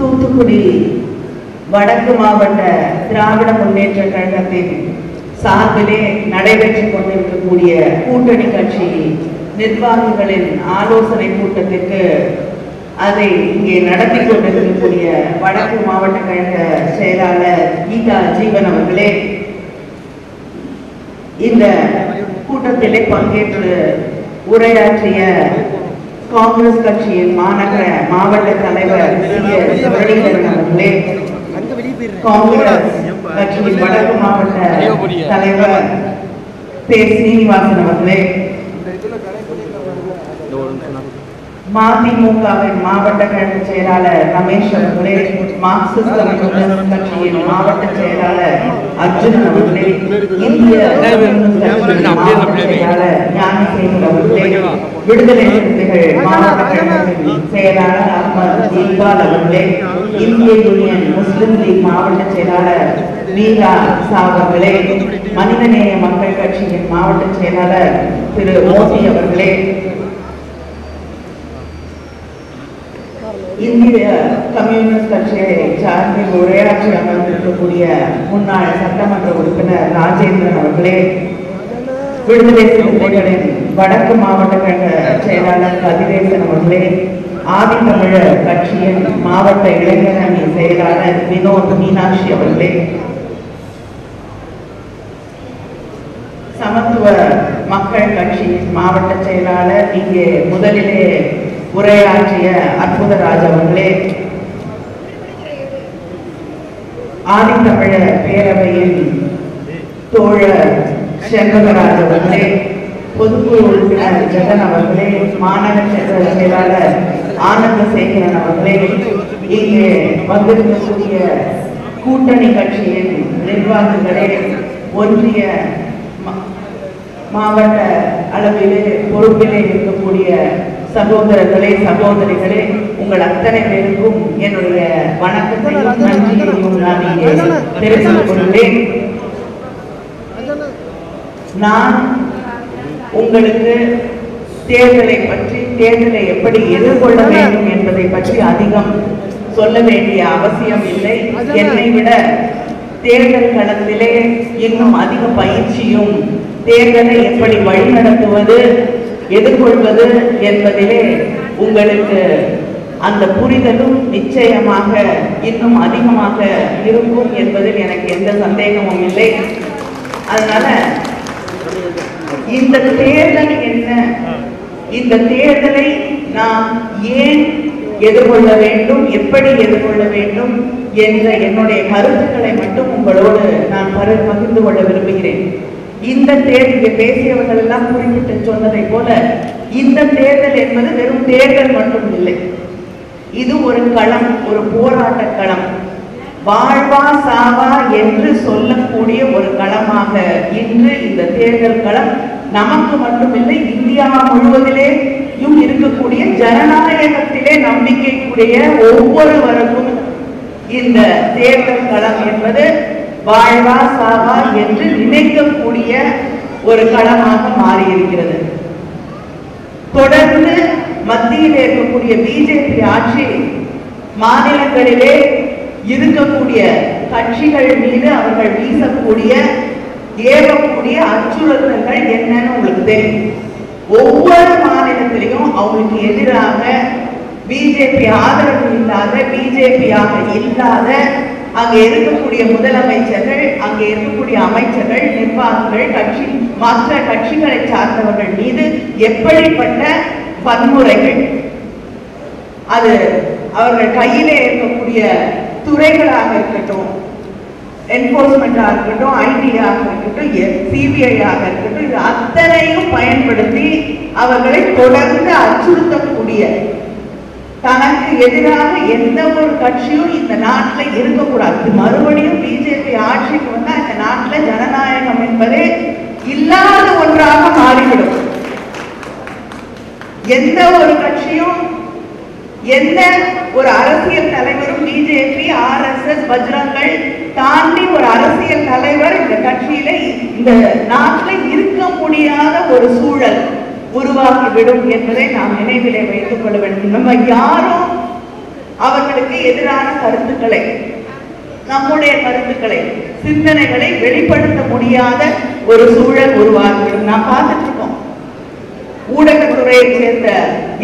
தூத்துக்குடி வடக்கு மாவட்ட திராவிட முன்னேற்ற கழகத்தின் சார்பிலே நடைபெற்றுக் கொண்டிருக்கக்கூடிய கூட்டணி கட்சி நிர்வாகிகளின் ஆலோசனை கூட்டத்திற்கு அதை இங்கே நடத்தி கொண்டிருக்கக்கூடிய வடக்கு மாவட்ட கழக செயலாளர் கீதா ஜீவன் அவர்களே இந்த கூட்டத்திலே பங்கேற்று உரையாற்றிய காங்கிரஸ் கட்சியின் மாநகர மாவட்ட தலைவர் முரளிதரன் அவர்களே காங்கிரஸ் கட்சியின் வடக்கு மாவட்ட தலைவர் பே சீனிவாசன் அவர்களே மதிமுகவின் மாவட்ட கழக செயலாளர் ரமேஷ் அவர்களே மார்க்சிஸ்ட் கம்யூனிஸ்ட் கட்சியின் மாவட்ட செயலாளர் அர்ஜுன் அவர்களே இந்திய மாவட்ட செயலாளர் ஞானசேகர் அவர்களே விடுதலை சிறுத்தைகள் மாவட்ட கழகத்தின் செயலாளர் அஹ்மத் இக்பால் அவர்களே இந்திய யூனியன் முஸ்லிம் லீக் மாவட்ட செயலாளர் மீரா சாவர்களே மனிதநேய மக்கள் கட்சியின் மாவட்ட செயலாளர் திரு மோடி அவர்களே இந்திய கம்யூனிஸ்ட் கட்சியை சார்ந்து உரையாற்றி அமர்ந்திருக்கக்கூடிய முன்னாள் சட்டமன்ற உறுப்பினர் ராஜேந்திரன் அவர்களே விடுதலை சிறுத்தைகளின் வடக்கு மாவட்ட கழக செயலாளர் கதிரேசன் அவர்களே ஆதித்தமிழர் கட்சியின் மாவட்ட இளைஞர் அணி செயலாளர் வினோத் மீனாட்சி அவர்களே சமத்துவ மக்கள் கட்சியின் மாவட்ட செயலாளர் இங்கே முதலிலே உரையாற்றிய அற்புதராஜ் அவர்களே ஆதித்தமிழ பேரவையின் தோழர் செண்பகராஜ் அவர்களே பொதுக்குழு உறுப்பினர் ஜெகன் அவர்களே மாநகர சென்ற செயலாளர் ஆனந்த சேகரன் அவர்களே இங்கே வந்திருக்கக்கூடிய கூட்டணி கட்சியின் நிர்வாகிகளே ஒன்றிய மாவட்ட அளவிலே பொறுப்பிலே இருக்கக்கூடிய சகோதரர்களே சகோதரிகளே உங்கள் அத்தனை பேருக்கும் என்னுடைய வணக்கத்தையும் நன்றியையும் நான் இங்கே தெரிவித்துக் கொள்கிறேன் நான் உங்களுக்கு தேர்தலை பற்றி தேர்தலை எப்படி எதிர்கொள்ள வேண்டும் என்பதை பற்றி அதிகம் சொல்ல வேண்டிய அவசியம் இல்லை. என்னை விட தேர்தல் களத்திலே இன்னும் அதிக பயிற்சியும் தேர்தலை எப்படி வழிநடத்துவது எதிர்கொள்வது என்பதிலே உங்களுக்கு அந்த புரிதலும் நிச்சயமாக இன்னும் அதிகமாக இருக்கும் என்பதில் எனக்கு எந்த சந்தேகமும் இல்லை. அதனால இந்த தேர்தல் என்ன? இந்த தேர்தலை நாம் ஏன் எதிர்கொள்ள வேண்டும்? எப்படி எதிர்கொள்ள வேண்டும்? என்ற என்னுடைய கருத்துக்களை மட்டும் உங்களோடு நான் பகிர்ந்து கொள்ள விரும்புகிறேன். இந்த தேர்தல் பேசியவர்கள் எல்லாம் குறிப்பிட்டு சொன்னதை போல இந்த தேர்தல் என்பது வெறும் தேர்தல் மட்டும் இல்லை. இது ஒரு களம் ஒரு போராட்ட களம். வாழ்வா சாவா என்று சொல்லக்கூடிய ஒரு களமாக இன்று இந்த தேர்தல் களம் நமக்கு மட்டுமில்லை இந்தியா முழுவதிலேயும் இருக்கக்கூடிய ஜனநாயகத்திலே நம்பிக்கைக்குரிய ஒவ்வொருவருக்கும் இந்த தேர்தல் களம் என்பது வாழ்வா சாவா என்று நினைக்கக்கூடிய ஒரு களமாக மாறியிருக்கிறது. தொடர்ந்து மத்தியில் இருக்கக்கூடிய பிஜேபி ஆட்சி மாநிலங்களிலே இருக்கக்கூடிய கட்சிகள் மீது அவர்கள் வீசக்கூடிய ஏவக்கூடிய அச்சுறுத்தல்கள் என்னன்னு உங்களுக்கு தெரியும். ஒவ்வொரு மாநிலத்திலையும் அவங்களுக்கு எதிராக பிஜேபி ஆதரவு இல்லாத பிஜேபியாக இல்லாத அங்க இருக்கக்கூடிய முதலமைச்சர்கள் அங்கே இருக்கக்கூடிய அமைச்சர்கள் நிர்வாகிகள் கட்சி மற்ற கட்சிகளை சார்ந்தவர்கள் மீது எப்படிப்பட்ட வன்முறைகள்? அது அவர்கள் கையிலே இருக்கக்கூடிய துறைகளாக இருக்கட்டும் என்போர்ஸ்மெண்டாக இருக்கட்டும் ஐடியாக இருக்கட்டும் சிபிஐயாக இருக்கட்டும் இது அத்தனையும் பயன்படுத்தி அவர்களை தொடர்ந்து அச்சுறுத்தக்கூடிய தனக்கு எதிராக எந்த ஒரு கட்சியும் இந்த நாட்டில் இருக்கக்கூடாது. மறுபடியும் பிஜேபி ஆட்சிக்கு வந்தா இந்த நாட்டில் ஜனநாயகம் என்பதே இல்லாத ஒன்றாக மாறிவிடும். எந்த ஒரு கட்சியும் எந்த ஒரு அரசியல் தலைவரும் பிஜேபி ஆர்எஸ்எஸ் பஜ்ரங்கள் தாண்டி ஒரு அரசியல் தலைவர் இந்த கட்சியில இந்த நாட்டில் இருக்க முடியாத ஒரு சூழல். உருவாகிவிடும் என்பதை நாம் நினைவிலே வைத்துக் கொள்ள வேண்டும். நம்ம யாரும் அவர்களுக்கு எதிரான கருத்துக்களை நம்முடைய கருத்துக்களை சிந்தனைகளை வெளிப்படுத்த முடியாத ஒரு சூழல் உருவாகிவிடும் நாம் பார்த்துட்டு இருக்கோம் ஊடகத்துறையை சேர்ந்த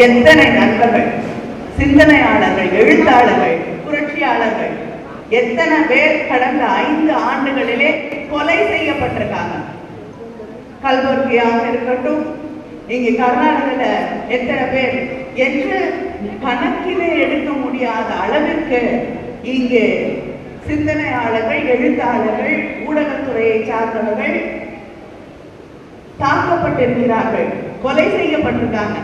எத்தனை நண்பர்கள் சிந்தனையாளர்கள் எழுத்தாளர்கள் புரட்சியாளர்கள் எத்தனை பேர் கடந்த ஐந்து ஆண்டுகளிலே கொலை செய்யப்பட்டிருக்காங்க. கல்வர்கியாக இருக்கட்டும் இங்கே கர்நாடகத்துல எத்தனை பேர்? என்று கணக்கிலே எடுக்க முடியாத அளவிற்கு இங்கே சிந்தனையாளர்கள் எழுத்தாளர்கள் ஊடகத்துறையை சார்ந்தவர்கள் தாக்கப்பட்டிருக்கிறார்கள் கொலை செய்யப்பட்டிருக்காங்க.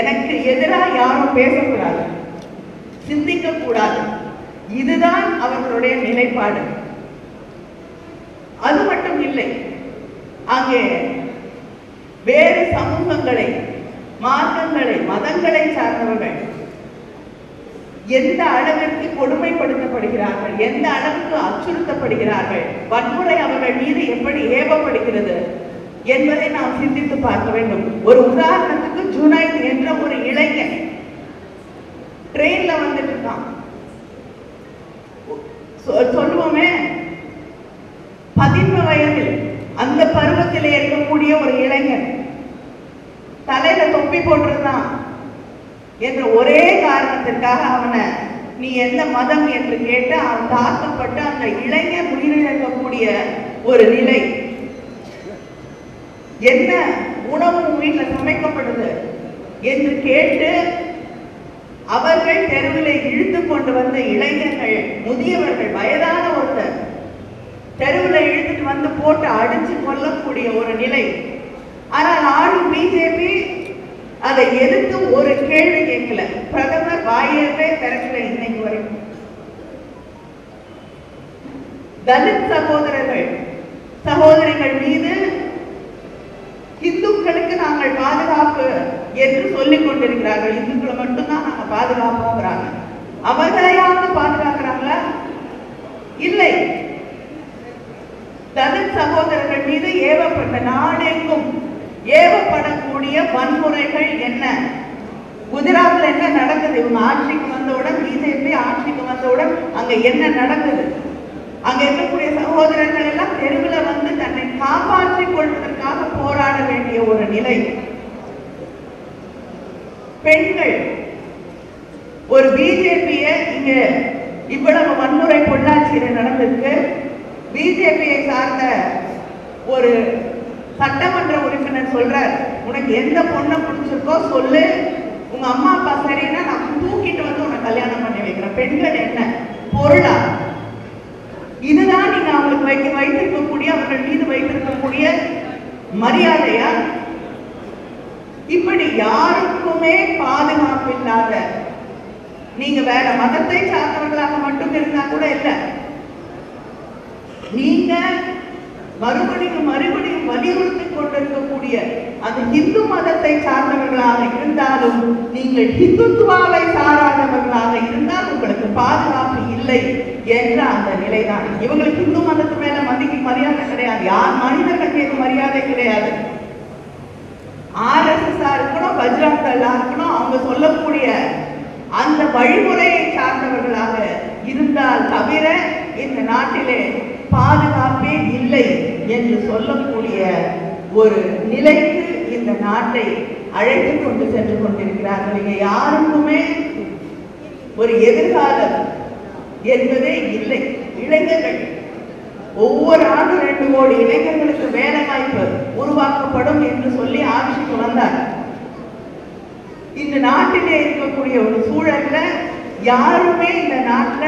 எனக்கு எதிராக யாரும் பேசக்கூடாது சிந்திக்க கூடாது இதுதான் அவர்களுடைய நிலைப்பாடு. அது மட்டும் இல்லை அங்கே வேறு சமூகங்களை மார்க்கங்களை மதங்களை சார்ந்தவர்கள் எந்த அளவிற்கு கொடுமைப்படுத்தப்படுகிறார்கள் எந்த அளவுக்கு அச்சுறுத்தப்படுகிறார்கள் வன்முறை அவர்கள் மீது எப்படி ஏவப்படுகிறது என்பதை நாம் சிந்தித்து பார்க்க வேண்டும். ஒரு உதாரணத்துக்கு ஜுனைத் என்ற ஒரு இளைஞன் ட்ரெயின்ல வந்துட்டு இருக்கான். சொல்லுவோமே பதின்ம வயதில் அந்த பருவத்தில் இருக்கக்கூடிய ஒரு இளைஞன் தலையில தொப்பி போட்டிருந்தான். என்ற ஒரே காரணத்திற்காக அவனை நீ எந்த மதம்? என்று கேட்டு அவன் தாக்கப்பட்டு அந்த இளைஞன் உயிரிழக்கக்கூடிய ஒரு நிலை. என்ன? உணவு வீட்டில் சமைக்கப்படுது? என்று கேட்டு அவர்கள் தெருவிலே இழுத்து கொண்டு வந்த இளைஞர்கள் முதியவர்கள் வயதான ஒருத்தர் தெருவில் இழுத்துட்டு வந்து போட்டு அடிச்சு கொல்லக்கூடிய ஒரு நிலை. ஆனால் ஆளும் பிஜேபி அதை எதிர்த்து ஒரு கேள்வி கேட்கல. பிரதமர் வாயவே திறக்கல இன்னைக்கு வரைக்கும். தலித் சகோதரர்கள் சகோதரிகள் மீது இந்துக்களுக்கு நாங்கள் பாதுகாப்பு என்று சொல்லிக் கொண்டிருக்கிறார்கள். இந்துக்களை மட்டும்தான் நாங்க பாதுகாப்போங்கிறாங்க. அவர்களையாவது பாதுகாக்கிறாங்களா? இல்லை. தலித் சகோதரர்கள் மீது ஏவப்பட்ட நாடெங்கும் ஏவப்படக்கூடிய வன்முறைகள் என்ன? குஜராத்ல என்ன நடக்குது? இவங்க ஆட்சிக்கு வந்தவுடன் பிஜேபி ஆட்சிக்கு வந்தவுடன் அங்க என்ன நடக்குது? அங்க இருக்கக்கூடிய சகோதரர்கள் எல்லாம் தெருவில் வந்து தன்னை காப்பாற்றிக் கொள்வதற்காக போராட வேண்டிய ஒரு நிலை. பெண்கள். ஒரு பிஜேபியை இங்க இவ்வளவு வன்முறை பொள்ளாச்சியில நடந்திருக்கு. பிஜேபியை சார்ந்த ஒரு சட்டமன்ற உறுப்பினர் சொல்றார் உனக்கு எந்த பொண்ணை பிடிச்சிருக்கோ சொல்லு. உங்க அம்மா அப்பா சரின்னா நான் தூக்கிட்டு வந்து உன்னை கல்யாணம் பண்ணி வைக்கிறேன். பெண்கள் என்ன? பொருளா? இதுதான் நீங்க அவங்களுக்கு வைக்க வைத்திருக்கக்கூடிய அவர்கள் மீது வைத்திருக்கக்கூடிய மரியாதையா? இப்படி யாருக்குமே பாதுகாப்பு இல்லாத நீங்க வேற மதத்தை சார்ந்தவர்களாக மட்டும் இருந்தா கூட இல்லை. நீங்க மறுபடியும் மறுபடியும் வலியுறுத்தி கொண்டிருக்கக்கூடிய அது இந்து மதத்தை சார்ந்தவர்களாக இருந்தாலும் நீங்கள் ஹிந்துத்துவாவை சாராதவர்களாக இருந்தால் உங்களுக்கு பாதுகாப்பு இல்லை என்ற அந்த நிலைதான். இவங்களுக்கு இந்து மதத்து மேல மதிக்கு மரியாதை கிடையாது. யார் மனிதர்கள் மீது மரியாதை கிடையாது. ஆர்எஸ்எஸ் இருக்கணும் பஜ்ரங் இருக்கணும் அவங்க சொல்லக்கூடிய அந்த வழிமுறையை சார்ந்தவர்களாக இருந்தால் தவிர இந்த நாட்டிலே பாதுகாப்பே இல்லை என்று சொல்லக்கூடிய ஒரு நிலைக்கு இந்த நாட்டை அழைத்து கொண்டு சென்று கொண்டிருக்கிறார்கள். இங்க யாருக்குமே ஒரு எதிர்காலம் என்பதே இல்லை. இளைஞர்கள் ஒவ்வொரு ஆண்டும் ரெண்டு கோடி இளைஞர்களுக்கு வேலை வாய்ப்பு உருவாக்கப்படும் என்று சொல்லி ஆட்சிக்கு வந்தார். இந்த நாட்டிலே இருக்கக்கூடிய ஒரு சூழல்ல யாருமே இந்த நாட்டுல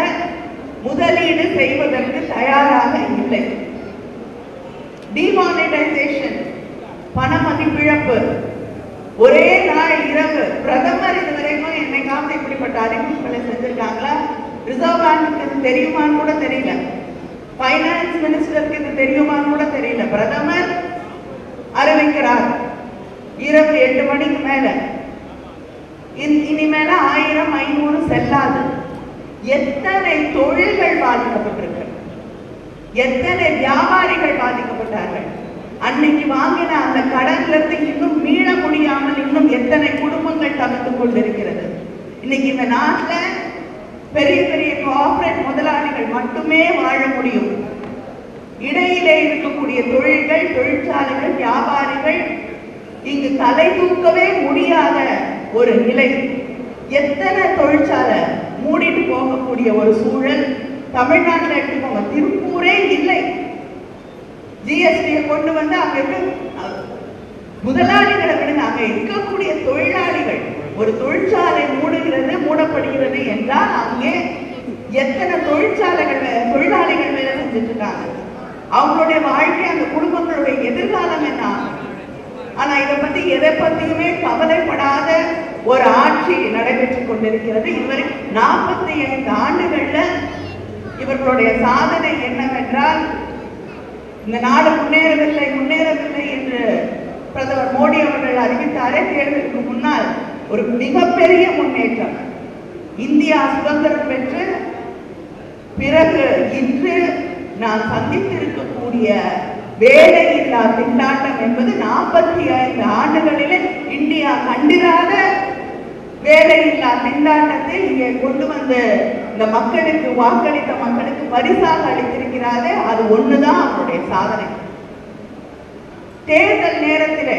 முதலீடு செய்வதற்கு தயாராக இல்லை. டிமானிட்டைசேஷன் பண மதிப்பிழப்பு ஒரே நாள் இரவு. பிரதமர் இதுவரைக்கும் என்னைக்காவது இப்படிப்பட்ட அறிவிப்புகளை செஞ்சிருக்காங்களா? ரிசர்வ் பேங்க்கு இது தெரியுமான்னு கூட தெரியல. ஃபைனான்ஸ் மினிஸ்டருக்கு இது தெரியுமான்னு கூட தெரியல. பிரதமர் அறிவிக்கிறார். இரவு எட்டு மணிக்கு மேல. இன்- இனிமேல ஆயிரம் ஐநூறு செல்லாது. எத்தனை தொழில்கள் பாதிக்கப்பட்டிருக்கு எத்தனை வியாபாரிகள் பாதிக்கப்பட்டார்கள்? அன்னைக்கு வாங்கின அந்த கடன்ல இருந்து இன்னும் மீள முடியாமல் இன்னும் எத்தனை குடும்பங்கள் தவித்துக் கொண்டிருக்கிறது? இன்னைக்கு இந்த நாட்டில் பெரிய பெரிய முதலாளிகள் மட்டுமே வாழ முடியும். இடையிலே இருக்கக்கூடிய தொழில்கள் தொழிற்சாலைகள் வியாபாரிகள் இங்கு தலை தூக்கவே முடியாத ஒரு நிலை. எத்தனை தொழிற்சாலை? மூடிட்டு போகக்கூடிய ஒரு சூழல் தமிழ்நாட்டில் எடுத்துக்கோங்க திருப்பூரே இல்லை. ஜிஎஸ்டியை கொண்டு வந்து அங்க இருக்க முதலாளிகளை விட அங்க இருக்கக்கூடிய தொழிலாளிகள் ஒரு தொழிற்சாலை மூடுகிறது மூடப்படுகிறது என்றால் அங்கே எத்தனை தொழிற்சாலைகள் தொழிலாளிகள் வேலை செஞ்சுட்டு இருக்காங்க. அவங்களுடைய வாழ்க்கை அந்த குடும்பங்களுடைய எதிர்காலம் என்ன ஆனா இதை பத்தி எதை பத்தியுமே கவலைப்படாத ஒரு ஆட்சி நடைபெற்றுக் கொண்டிருக்கிறது. இதுவரை நாற்பத்தி ஐந்து ஆண்டுகள்ல இவர்களுடைய சாதனை என்னவென்றால் இந்த நாடு முன்னேறவில்லை முன்னேறவில்லை என்று பிரதமர் மோடி அவர்கள் அறிவித்தாரே தேர்தலுக்கு முன்னால். ஒரு மிகப்பெரிய முன்னேற்றம். இந்தியா சுதந்திரம் பெற்று பிறகு இன்று நாம் சந்தித்திருக்கக்கூடிய வேலையில்லா திண்டாட்டம் என்பது நாற்பத்தி ஐந்து ஆண்டுகளிலே இந்தியா கண்டிராத வேலையில்லா திண்டாட்டத்தை இங்கே கொண்டு வந்து இந்த மக்களுக்கு வாக்களித்த மக்களுக்கு பரிசாக அளித்திருக்கிறாரே அது ஒண்ணுதான் அவருடைய சாதனை. தேர்தல் நேரத்திலே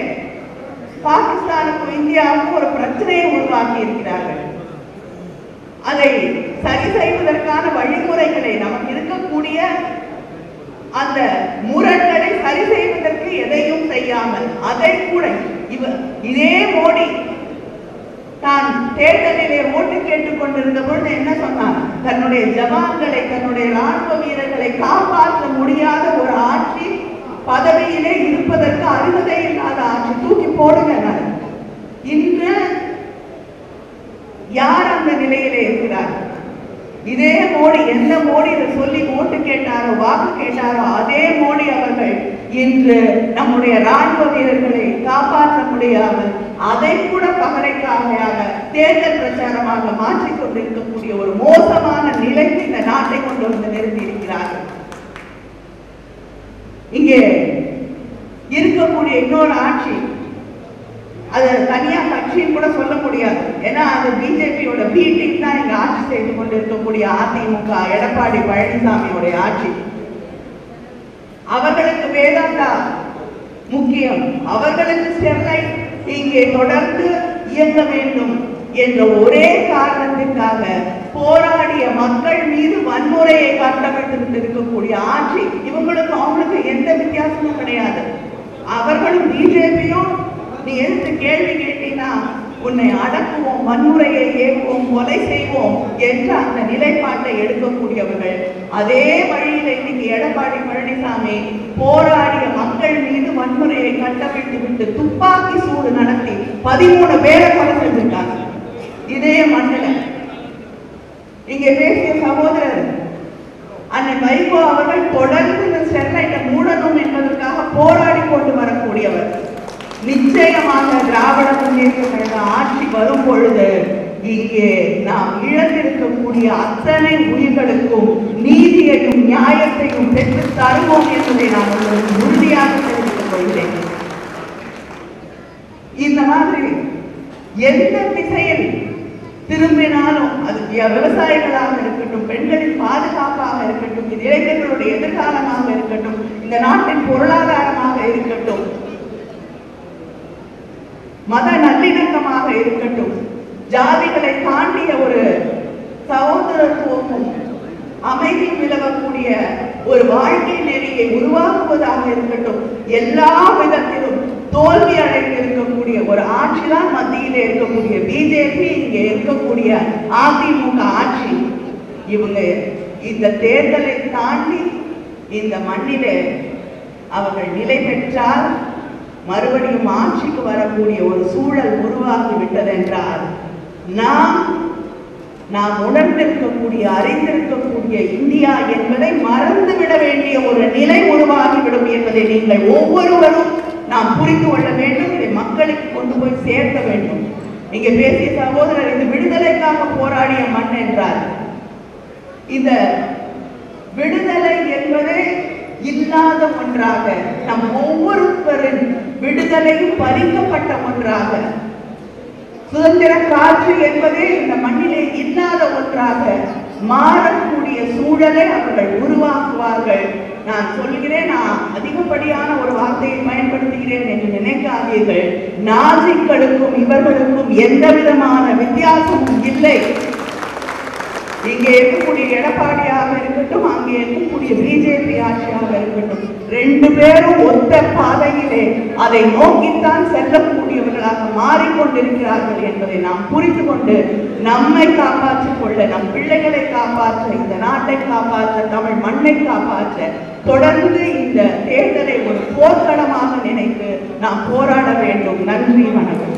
பாகிஸ்தானுக்கும் இந்தியாவுக்கும் ஒரு பிரச்சனையை உருவாக்கி இருக்கிறார்கள். அதை சரி செய்வதற்கான வழிமுறைகளை நமக்கு இருக்கக்கூடிய அந்த முரண்களை சரி செய்வதற்கு எதையும் செய்யாமல் அதை கூட இவர் இதே மோடி நான் தேர்தலிலே ஓட்டு கேட்டுக் கொண்டிருந்த பொழுது என்ன சொன்னார்? தன்னுடைய ஜவான்களை தன்னுடைய ராணுவ வீரர்களை காப்பாற்ற முடியாத ஒரு ஆட்சி பதவியிலே இருப்பதற்கு அருகதை இல்லாத ஆட்சி தூக்கி போடுங்க இன்று யார் அந்த நிலையிலே இருக்கிறார்? இதே மோடி எந்த மோடி இதை சொல்லி ஓட்டு கேட்டாரோ வாக்கு கேட்டாரோ அதே மோடி அவர்கள் இன்று நம்முடைய ராணுவ வீரர்களை காப்பாற்ற முடியாமல் அதை கூட பகலைக்காக தேர்தல் பிரச்சாரமாக மாற்றிக் கொண்டிருக்கக்கூடிய ஒரு மோசமான நிலைக்கு இந்த நாட்டை கொண்டு வந்து நிறுத்தி இருக்கிறார்கள் இங்கே இருக்கக்கூடிய இன்னொரு ஆட்சி அது தனியா கட்சின்னு கூட சொல்ல முடியாது. ஏன்னா அது பிஜேபியோட பீட்டிங் தான் இங்க ஆட்சி செய்து கொண்டிருக்கக்கூடிய அதிமுக எடப்பாடி பழனிசாமியோடைய ஆட்சி. அவர்களுக்கு வேதாந்தா முக்கியம். அவர்களுக்கு ஸ்டெர்லைட். இங்கே தொடர்ந்து இயங்க வேண்டும் என்ற ஒரே காரணத்திற்காக போராடிய மக்கள் மீது வன்முறையை கட்டப்பட்டு இருக்கக்கூடிய ஆட்சி இவங்களுக்கு அவங்களுக்கு எந்த வித்தியாசமும் கிடையாது. அவர்களும் பிஜேபியும் நீ எடுத்து கேள்வி கேட்டீங்கன்னா உன்னை அடக்குவோம் வன்முறையை ஏவுவோம் கொலை செய்வோம் என்ற அந்த நிலைப்பாட்டை எடுக்கக்கூடியவர்கள். அதே வழியில இன்னைக்கு எடப்பாடி பழனிசாமி போராடிய மக்கள் மீது வன்முறையை கட்டவிழ்த்து விட்டு துப்பாக்கி சூடு நடத்தி பதிமூணு பேரை கொலை செஞ்சிருக்காங்க. இதே மண்ணில். இங்கே பேசிய சகோதரர் அன்னை வைகோ அவர்கள் தொடர்ந்து இந்த ஸ்டெர்லைட்டை மூடணும் என்பதற்காக போராடி கொண்டு வரக்கூடியவர் நிச்சயமாக திராவிட முன்னேற்ற ஆட்சி வரும் பொழுது இங்கே நாம் இழந்திருக்கக்கூடிய அத்தனை உயிர்களுக்கும் நீதியையும் நியாயத்தையும் பெற்று தருவோம் என்பதை நான் உங்களுக்கு உறுதியாக தெரிவித்துக் கொள்கிறேன். இந்த மாதிரி எந்த திசையில் திரும்பினாலும் அது விவசாயிகளாக இருக்கட்டும் பெண்களின் பாதுகாப்பாக இருக்கட்டும் இது இளைஞர்களுடைய எதிர்காலமாக இருக்கட்டும் இந்த நாட்டின் பொருளாதாரமாக இருக்கட்டும் மத நல்லிணக்கமாக இருக்கட்டும். ஜாதிகளை தாண்டிய ஒரு சகோதரத்துவமும் அமைதி நிலவக்கூடிய ஒரு வாழ்க்கை நெறியை உருவாக்குவதாக இருக்கட்டும். எல்லா விதத்திலும் தோல்வி அடைந்து இருக்கக்கூடிய ஒரு ஆட்சி தான் மத்தியிலே இருக்கக்கூடிய பிஜேபி இங்கே இருக்கக்கூடிய அதிமுக ஆட்சி. இவங்க இந்த தேர்தலை தாண்டி இந்த மண்ணிலே அவர்கள் நிலை பெற்றால் மறுபடியும் ஆட்சிக்கு வரக்கூடிய ஒரு சூழல் உருவாகி விட்டதென்றால் நாம் நாம் உணர்ந்திருக்கக்கூடிய அறிந்திருக்கக்கூடிய இந்தியா என்பதை மறந்துவிட வேண்டிய ஒரு நிலை உருவாகிவிடும் என்பதை நீங்கள் ஒவ்வொருவரும் நாம் புரிந்து கொள்ள வேண்டும் இதை மக்களுக்கு கொண்டு போய் சேர்க்க வேண்டும். இங்கே பேசிய சகோதரர் இந்த விடுதலைக்காக போராடிய மண் என்றார். இந்த விடுதலை என்பது இல்லாத ஒன்றாக நம் ஒவ்வொருவரின் விடுதலையும் பறிக்கப்பட்ட ஒன்றாக. சுதந்திர காற்று என்பதே இந்த மண்ணிலே இல்லாத ஒன்றாக மாறக்கூடிய சூழலை அவர்கள் உருவாக்குவார்கள். நான் சொல்கிறேன் நான் அதிகப்படியான ஒரு வார்த்தையை பயன்படுத்துகிறேன் என்று நினைக்காதீர்கள். நாசிக்களுக்கும் இவர்களுக்கும் எந்த விதமான வித்தியாசமும் இல்லை. இங்கே இருக்கக்கூடிய எடப்பாடியாக இருக்கட்டும் அங்கே இருக்கக்கூடிய பிஜேபி ஆட்சியாக இருக்கட்டும் ரெண்டு பேரும் ஒத்த பாதையிலே அதை நோக்கித்தான் செல்லக்கூடியவர்களாக மாறிக்கொண்டிருக்கிறார்கள் என்பதை நாம் புரிந்து கொண்டு நம்மை காப்பாற்றிக் கொள்ள நம் பிள்ளைகளை காப்பாற்ற இந்த நாட்டை காப்பாற்ற தமிழ் மண்ணை காப்பாற்ற தொடர்ந்து இந்த தேர்தலை ஒரு போர்க்களமாக நினைத்து நாம் போராட வேண்டும். நன்றி வணக்கம்.